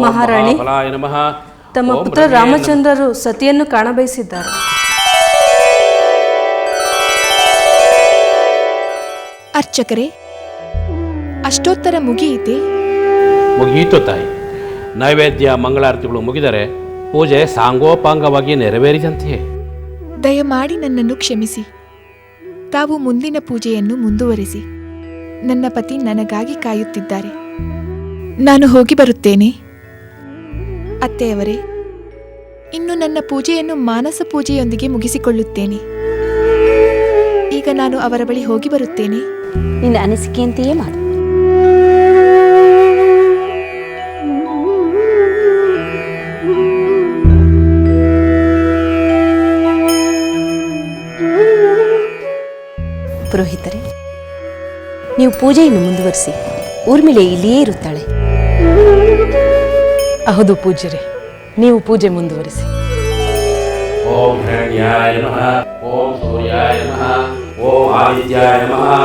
ಮಹಾರಾಣಿ ನಮಃ. ತಮ್ಮ ಪುತ್ರ ರಾಮಚಂದ್ರರು ಸತಿಯನ್ನು ಕಾಣಬಯಸಿದ್ದಾರೆ. ಅರ್ಚಕರೇ ಅಷ್ಟೋತ್ತರ ಮುಗಿಯಿತೆ? ಮುಗಿಯಿತು ತಾಯಿ. ನೈವೇದ್ಯ ಮಂಗಳಾರತಿಗಳು ಮುಗಿದರೆ ಪೂಜೆ ಸಾಂಗೋಪಾಂಗವಾಗಿ ನೆರವೇರಿದಂತೆಯೇ. ದಯಮಾಡಿ ನನ್ನನ್ನು ಕ್ಷಮಿಸಿ. ತಾವು ಮುಂದಿನ ಪೂಜೆಯನ್ನು ಮುಂದುವರಿಸಿ. ನನ್ನ ಪತಿ ನನಗಾಗಿ ಕಾಯುತ್ತಿದ್ದಾರೆ. ನಾನು ಹೋಗಿ ಬರುತ್ತೇನೆ. ಅತ್ತೆಯವರೇ, ಇನ್ನು ನನ್ನ ಪೂಜೆಯನ್ನು ಮಾನಸ ಪೂಜೆಯೊಂದಿಗೆ ಮುಗಿಸಿಕೊಳ್ಳುತ್ತೇನೆ. ಈಗ ನಾನು ಅವರ ಬಳಿ ಹೋಗಿ ಬರುತ್ತೇನೆ. ನಿನ್ನ ಅನಿಸಿಕೆಯಂತೆಯೇ ಮಾಡು. ಪುರೋಹಿತರೆ, ನೀವು ಪೂಜೆಯನ್ನು ಮುಂದುವರಿಸಿ ಊರ್ಮಿಳೆ ಇಲ್ಲಿಯೇ ಇರುತ್ತಾಳೆ. ಹೌದು ಪೂಜ್ಯರೇ ನೀವು ಪೂಜೆ ಮುಂದುವರಿಸಿ. ಓಂ ಓಂ ಸೂರ್ಯಾಯ ನಮಃ ಓಂ ಆದಿತ್ಯಾಯ ನಮಃ.